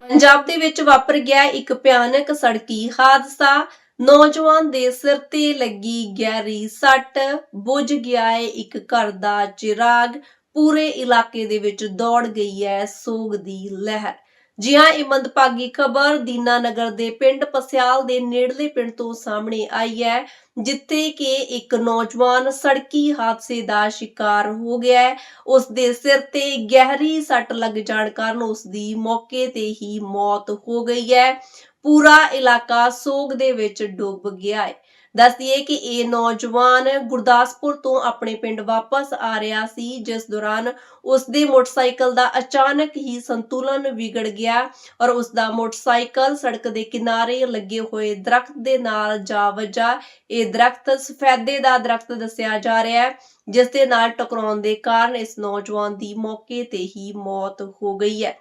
ਪੰਜਾਬ ਦੇ ਵਿੱਚ ਵਾਪਰ ਗਿਆ ਇੱਕ ਭਿਆਨਕ ਸੜਕੀ ਹਾਦਸਾ। ਨੌਜਵਾਨ ਦੇ ਸਿਰ ਤੇ ਲੱਗੀ ਗਹਿਰੀ ਸੱਟ। ਬੁਝ ਗਿਆ ਏ ਇੱਕ ਘਰ ਦਾ ਚਿਰਾਗ। ਪੂਰੇ ਇਲਾਕੇ ਦੇ ਵਿੱਚ ਦੌੜ ਗਈ ਹੈ ਸੋਗ ਦੀ ਲਹਿਰ। ਜੀ ਹਾਂ ਇਹ ਮੰਦਭਾਗੀ ਖਬਰ ਦੀਨਾਨਗਰ ਦੇ ਪਿੰਡ ਪਸਿਆਲ ਦੇ ਨੇੜਲੇ ਪਿੰਡ ਤੋਂ ਸਾਹਮਣੇ ਆਈ ਹੈ, ਜਿੱਥੇ ਕਿ ਇੱਕ ਨੌਜਵਾਨ ਸੜਕੀ ਹਾਦਸੇ ਦਾ ਸ਼ਿਕਾਰ ਹੋ ਗਿਆ ਹੈ। ਉਸ ਦੇ ਸਿਰ ਤੇ ਗਹਿਰੀ ਸੱਟ ਲੱਗ ਜਾਣ ਕਾਰਨ ਉਸ ਦੀ ਮੌਕੇ ਤੇ ਹੀ ਮੌਤ ਹੋ ਗਈ ਹੈ। ਪੂਰਾ ਇਲਾਕਾ ਸੋਗ ਦੇ ਵਿੱਚ ਡੁੱਬ ਗਿਆ ਹੈ। ਦੱਸ ਦਈਏ ਕਿ ਇਹ ਨੌਜਵਾਨ ਗੁਰਦਾਸਪੁਰ ਤੋਂ ਆਪਣੇ ਪਿੰਡ ਵਾਪਸ ਆ ਰਿਹਾ ਸੀ, ਜਿਸ ਦੌਰਾਨ ਉਸ ਦੇ ਮੋਟਰਸਾਈਕਲ ਦਾ ਅਚਾਨਕ ਹੀ ਸੰਤੁਲਨ ਵਿਗੜ ਗਿਆ ਔਰ ਉਸ ਦਾ ਮੋਟਰਸਾਈਕਲ ਸੜਕ ਦੇ ਕਿਨਾਰੇ ਲੱਗੇ ਹੋਏ ਦਰਖਤ ਦੇ ਨਾਲ ਜਾ ਵੱਜਾ। ਇਹ ਦਰਖਤ ਸਫੈਦੇ ਦਾ ਦਰਖਤ ਦੱਸਿਆ ਜਾ ਰਿਹਾ ਹੈ, ਜਿਸ ਦੇ ਨਾਲ ਟਕਰਾਉਣ ਦੇ ਕਾਰਨ ਇਸ ਨੌਜਵਾਨ ਦੀ ਮੌਕੇ ਤੇ ਹੀ ਮੌਤ ਹੋ ਗਈ ਹੈ।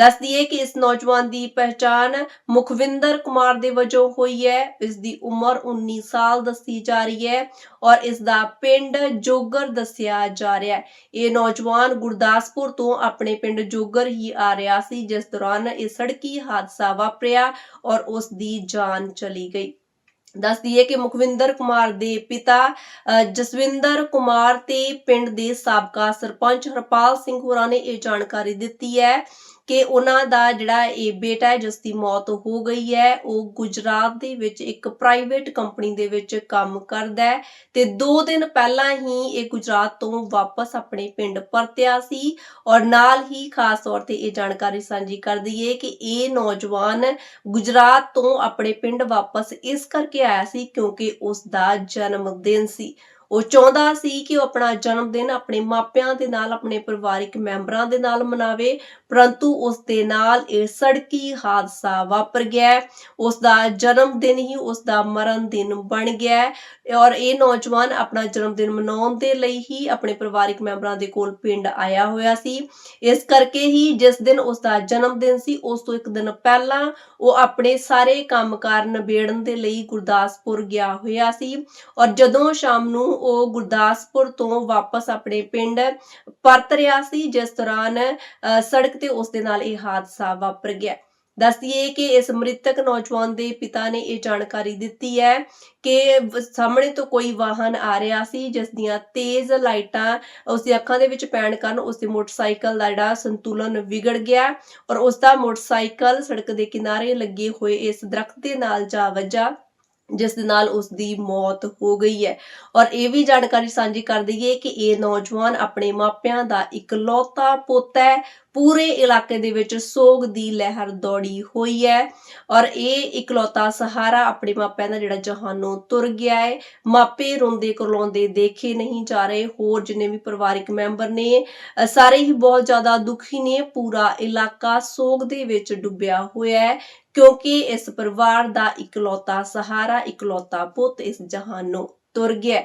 ਦੱਸ ਦਈਏ ਕਿ ਇਸ ਨੌਜਵਾਨ ਦੀ ਪਹਿਚਾਣ ਮੁਖਵਿੰਦਰ ਕੁਮਾਰ ਦੇ ਵਜੋਂ ਹੋਈ ਹੈ। ਇਸ ਦੀ ਉਮਰ 19 ਸਾਲ ਦੱਸੀ ਜਾ ਰਹੀ ਹੈ ਔਰ ਇਸ ਦਾ ਪਿੰਡ ਜੋਗਰ ਦੱਸਿਆ ਜਾ ਰਿਹਾ ਹੈ। ਇਹ ਨੌਜਵਾਨ ਗੁਰਦਾਸਪੁਰ ਤੋਂ ਆਪਣੇ ਪਿੰਡ ਜੋਗਰ ਹੀ ਆ ਰਿਹਾ ਸੀ ਜਿਸ ਦੌਰਾਨ ਇਹ ਸੜਕੀ ਹਾਦਸਾ ਵਾਪਰਿਆ ਔਰ ਉਸ ਦੀ ਜਾਨ ਚਲੀ ਗਈ। ਦੱਸ ਦਈਏ ਕਿ ਮੁਖਵਿੰਦਰ ਕੁਮਾਰ ਦੇ ਪਿਤਾ ਅ, ਜਸਵਿੰਦਰ ਕੁਮਾਰ ਤੇ ਪਿੰਡ ਦੇ ਸਾਬਕਾ ਸਰਪੰਚ ਹਰਪਾਲ ਸਿੰਘ ਹੋਰਾਂ ਨੇ ਇਹ ਜਾਣਕਾਰੀ ਦਿੱਤੀ ਹੈ ਕਿ ਉਹਨਾਂ ਦਾ ਜਿਹੜਾ ਇਹ ਬੇਟਾ ਹੈ, ਜਿਸ ਦੀ ਮੌਤ ਹੋ ਗਈ ਹੈ, ਉਹ ਗੁਜਰਾਤ ਦੇ ਵਿੱਚ ਇੱਕ ਪ੍ਰਾਈਵੇਟ ਕੰਪਨੀ ਦੇ ਵਿੱਚ ਕੰਮ ਕਰਦਾ ਹੈ ਤੇ 2 ਦਿਨ ਪਹਿਲਾਂ ਹੀ ਇਹ ਗੁਜਰਾਤ ਤੋਂ ਵਾਪਸ ਆਪਣੇ ਪਿੰਡ ਪਰਤਿਆ ਸੀ ਔਰ ਨਾਲ ਹੀ ਖਾਸ ਤੌਰ ਤੇ ਇਹ ਜਾਣਕਾਰੀ ਸਾਂਝੀ ਕਰ ਦਈਏ ਕਿ ਇਹ ਨੌਜਵਾਨ ਗੁਜਰਾਤ ਤੋਂ ਆਪਣੇ ਪਿੰਡ ਵਾਪਸ ਇਸ ਕਰਕੇ ਆਇਆ ਸੀ ਕਿਉਂਕਿ ਉਸ ਦਾ ਜਨਮ ਦਿਨ ਸੀ। ਉਹ ਚਾਹੁੰਦਾ ਸੀ ਕਿ ਉਹ ਆਪਣਾ ਜਨਮ ਦਿਨ ਆਪਣੇ ਮਾਪਿਆਂ ਦੇ ਨਾਲ, ਆਪਣੇ ਪਰਿਵਾਰਿਕ ਮੈਂਬਰਾਂ ਦੇ ਨਾਲ ਮਨਾਵੇ, ਪਰੰਤੂ ਉਸ ਦੇ ਨਾਲ ਇਹ ਸੜਕੀ ਹਾਦਸਾ ਵਾਪਰ ਗਿਆ ਉਸ ਦਾ ਜਨਮ ਦਿਨ ਹੀ ਉਸ ਦਾ ਮਰਨ ਦਿਨ ਬਣ ਗਿਆ ਔਰ ਇਹ ਨੌਜਵਾਨ ਆਪਣਾ ਜਨਮ ਦਿਨ ਮਨਾਉਣ ਦੇ ਲਈ ਹੀ ਆਪਣੇ ਪਰਿਵਾਰਿਕ ਮੈਂਬਰਾਂ ਦੇ ਕੋਲ ਪਿੰਡ ਆਇਆ ਹੋਇਆ ਸੀ। ਇਸ ਕਰਕੇ ਹੀ ਜਿਸ ਦਿਨ ਉਸ ਦਾ ਜਨਮ ਦਿਨ ਸੀ, ਉਸ ਤੋਂ ਇੱਕ ਦਿਨ ਪਹਿਲਾਂ ਉਹ ਆਪਣੇ ਸਾਰੇ ਕੰਮਕਾਰ ਨਿਬੇੜਨ ਦੇ ਲਈ ਗੁਰਦਾਸਪੁਰ ਗਿਆ ਹੋਇਆ ਸੀ। ਔਰ ਜਦੋਂ ਸ਼ਾਮ ਨੂੰ ਉਹ ਗੁਰਦਾਸਪੁਰ ਤੋਂ ਵਾਪਸ ਆਪਣੇ ਪਿੰਡ ਪਰਤ ਰਿਹਾ ਸੀ, ਜਿਸ ਦੌਰਾਨ ਸੜਕ ਤੇ ਉਸ ਦੇ ਨਾਲ ਇਹ ਹਾਦਸਾ ਵਾਪਰ ਗਿਆ। ਦੱਸ ਕਿ ਇਸ ਮ੍ਰਿਤਕ ਨੌਜਵਾਨ ਦੇ ਪਿਤਾ ਨੇ ਇਹ ਜਾਣਕਾਰੀ ਦਿੱਤੀ ਹੈ ਕਿ ਸਾਹਮਣੇ ਤੋਂ ਕੋਈ ਵਾਹਨ ਆ ਰਿਹਾ ਸੀ, ਜਿਸ ਦੀਆਂ ਤੇਜ਼ ਲਾਈਟਾਂ ਉਸ ਦੀ ਅੱਖਾਂ ਦੇ ਵਿੱਚ ਪੈਣ ਕਾਰਨ ਉਸ ਦੇ ਮੋਟਰਸਾਈਕਲ ਦਾ ਜਿਹੜਾ ਸੰਤੁਲਨ ਵਿਗੜ ਗਿਆ ਔਰ ਉਸ ਦਾ ਮੋਟਰਸਾਈਕਲ ਸੜਕ ਦੇ ਕਿਨਾਰੇ ਲੱਗੇ ਹੋਏ ਇਸ ਦਰਖਤ ਦੇ ਨਾਲ ਜਾ ਵੱਜਾ। ਜਿਸ ਦੇ ਨਾਲ ਉਸ ਦੀ ਮੌਤ ਹੋ ਗਈ ਹੈ। ਔਰ ਇਹ ਵੀ ਜਾਣਕਾਰੀ ਸਾਂਝੀ ਕਰ ਦਈਏ ਕਿ ਇਹ ਨੌਜਵਾਨ ਆਪਣੇ ਮਾਪਿਆਂ ਦਾ ਇਕਲੌਤਾ ਪੁੱਤ ਹੈ। ਪੂਰੇ ਇਲਾਕੇ ਦੇ ਵਿੱਚ ਸੋਗ ਦੀ ਲਹਿਰ ਦੌੜੀ ਹੋਈ ਹੈ। ਔਰ ਇਹ ਇਕਲੌਤਾ ਸਹਾਰਾ ਆਪਣੇ ਮਾਪਿਆਂ ਦਾ ਜਿਹੜਾ ਜਹਾਨੋਂ ਤੁਰ ਗਿਆ ਹੈ। ਮਾਪੇ ਰੋਂਦੇ ਕਰਲਾਉਂਦੇ ਦੇਖੇ ਨਹੀਂ ਜਾ ਰਹੇ। ਹੋਰ ਜਿੰਨੇ ਵੀ ਪਰਿਵਾਰਿਕ ਮੈਂਬਰ ਨੇ ਸਾਰੇ ਹੀ ਬਹੁਤ ਜ਼ਿਆਦਾ ਦੁਖੀ ਨੇ। ਪੂਰਾ ਇਲਾਕਾ ਸੋਗ ਦੇ ਵਿੱਚ ਡੁੱਬਿਆ ਹੋਇਆ ਹੈ। ਕਿਉਂਕਿ ਇਸ ਪਰਿਵਾਰ ਦਾ ਇਕਲੌਤਾ ਸਹਾਰਾ ਇਕਲੌਤਾ ਪੁੱਤ ਇਸ ਜਹਾਨੋਂ ਤੁਰ ਗਿਆ।